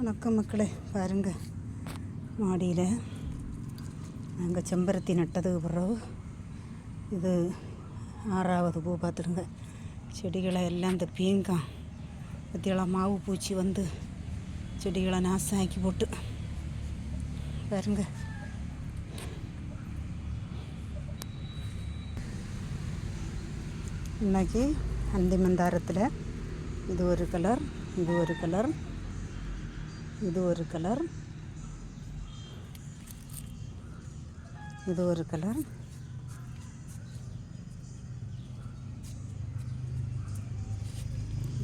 வணக்கம் மக்களே பாருங்க. மாடியில் நாங்கள் செம்பருத்தி நட்டதுக்கு பிறகு இது ஆறாவது பூ பார்த்துருங்க செடிகளை எல்லாம் இந்த பீங்கான் பற்றியெல்லாம் மாவு பூச்சி வந்து செடிகளை நாசாக்கி போட்டு பாருங்க. இன்னைக்கு அந்தி மந்தாரத்தில் இது ஒரு கலர் இது ஒரு கலர் இது ஒரு கலர். இது ஒரு கலர்.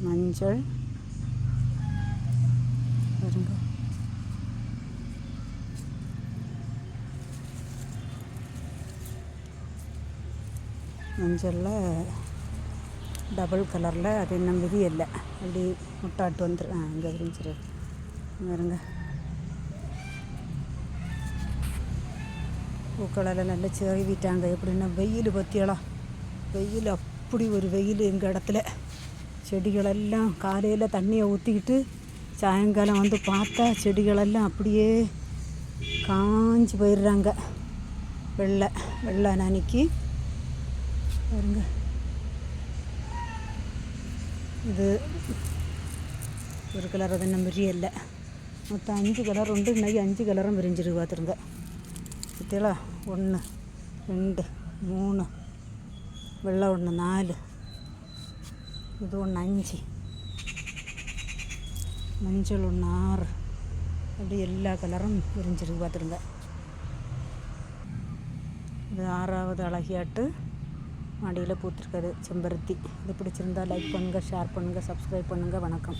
மஞ்சள். பாருங்க மஞ்சளில் டபுள் கலரில் அது நம்பி இல்லை. அப்படி முட்டாட்டு வந்துரு அங்கே இங்கே பாருங்க. பூக்களெல்லாம் நல்லா செறிவிட்டாங்க எப்படின்னா வெயில் பற்றியலாம் வெயில் அப்படி ஒரு வெயில் எங்கள் இடத்துல. செடிகளெல்லாம் காலையில் தண்ணியை ஊற்றிக்கிட்டு சாயங்காலம் வந்து பார்த்தா செடிகளெல்லாம் அப்படியே காஞ்சி போயிடுறாங்க. வெள்ளை வெள்ளை நனைக்கி பாருங்க. இது ஒரு கலர் அது இன்னும் விரியல மொத்தம் அஞ்சு கலர் உண்டு இன்னைக்கு அஞ்சு கலரும் விரிஞ்சிருக்கு பார்த்துருங்க பார்த்தீங்களா? ஒன்று ரெண்டு மூணு வெள்ளை ஒன்று நாலு. இது ஒன்று அஞ்சு. மஞ்சள் ஒன்று ஆறு. அப்படி எல்லா கலரும் விரிஞ்சிருக்கு பார்த்துருங்க இது ஆறாவது அழகியாட்டு மாடியில் பூத்திருக்காரு செம்பருத்தி. இது பிடிச்சிருந்தா லைக் பண்ணுங்கள் ஷேர் பண்ணுங்கள் சப்ஸ்கிரைப் பண்ணுங்கள் வணக்கம்.